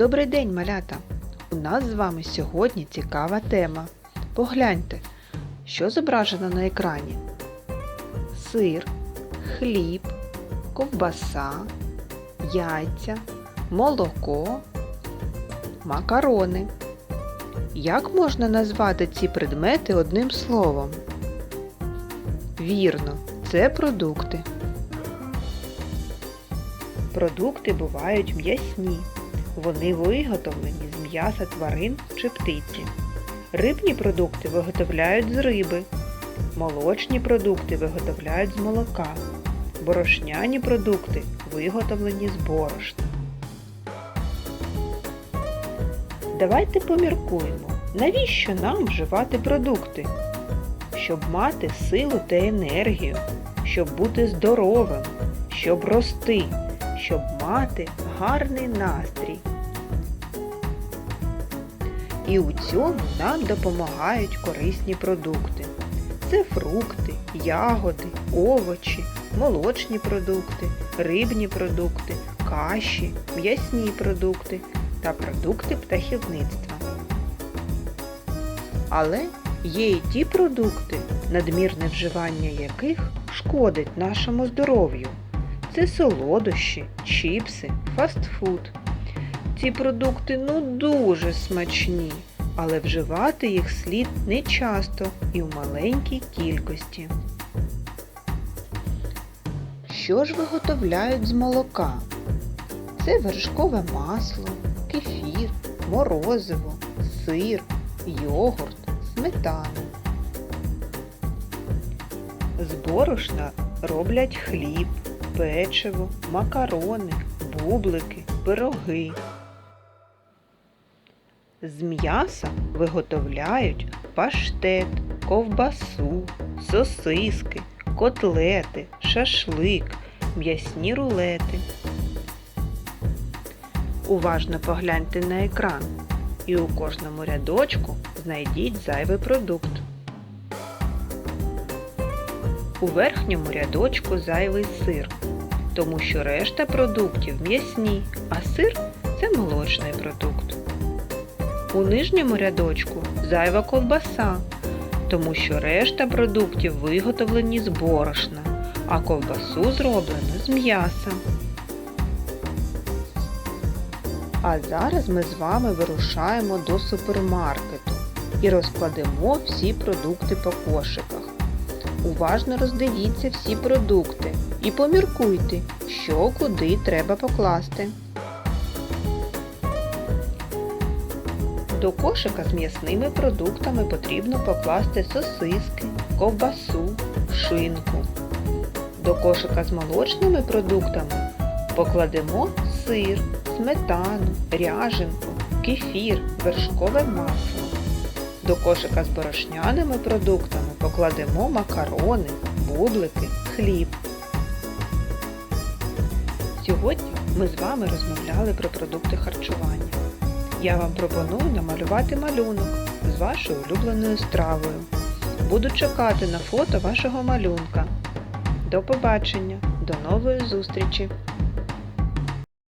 Добрий день, малята! У нас з вами сьогодні цікава тема. Погляньте, що зображено на екрані: сир, хліб, ковбаса, яйця, молоко, макарони. Як можна назвати ці предмети одним словом? Вірно, це продукти. Продукти бувають м'ясні. Вони виготовлені з м'яса тварин чи птиці. Рибні продукти виготовляють з риби. Молочні продукти виготовляють з молока. Борошняні продукти виготовлені з борошна. Давайте поміркуємо, навіщо нам вживати продукти? Щоб мати силу та енергію, щоб бути здоровим, щоб рости, щоб мати гарний настрій. І у цьому нам допомагають корисні продукти. Це фрукти, ягоди, овочі, молочні продукти, рибні продукти, каші, м'ясні продукти та продукти птахівництва. Але є і ті продукти, надмірне вживання яких шкодить нашому здоров'ю. Це солодощі, чіпси, фастфуд. Ці продукти ну дуже смачні, але вживати їх слід не часто і в маленькій кількості. Що ж виготовляють з молока? Це вершкове масло, кефір, морозиво, сир, йогурт, сметана. З борошна роблять хліб, печиво, макарони, бублики, пироги. З м'яса виготовляють паштет, ковбасу, сосиски, котлети, шашлик, м'ясні рулети. Уважно погляньте на екран і у кожному рядочку знайдіть зайвий продукт. У верхньому рядочку зайвий сир, тому що решта продуктів м'ясні, а сир це молочний продукт. У нижньому рядочку зайва ковбаса, тому що решта продуктів виготовлені з борошна, а ковбасу зроблено з м'яса. А зараз ми з вами вирушаємо до супермаркету і розкладемо всі продукти по кошиках. Уважно роздивіться всі продукти і поміркуйте, що куди треба покласти. До кошика з м'ясними продуктами потрібно покласти сосиски, ковбасу, шинку. До кошика з молочними продуктами покладемо сир, сметану, ряженку, кефір, вершкове масло. До кошика з борошняними продуктами покладемо макарони, бублики, хліб. Сьогодні ми з вами розмовляли про продукти харчування. Я вам пропоную намалювати малюнок з вашою улюбленою стравою. Буду чекати на фото вашого малюнка. До побачення, до нової зустрічі!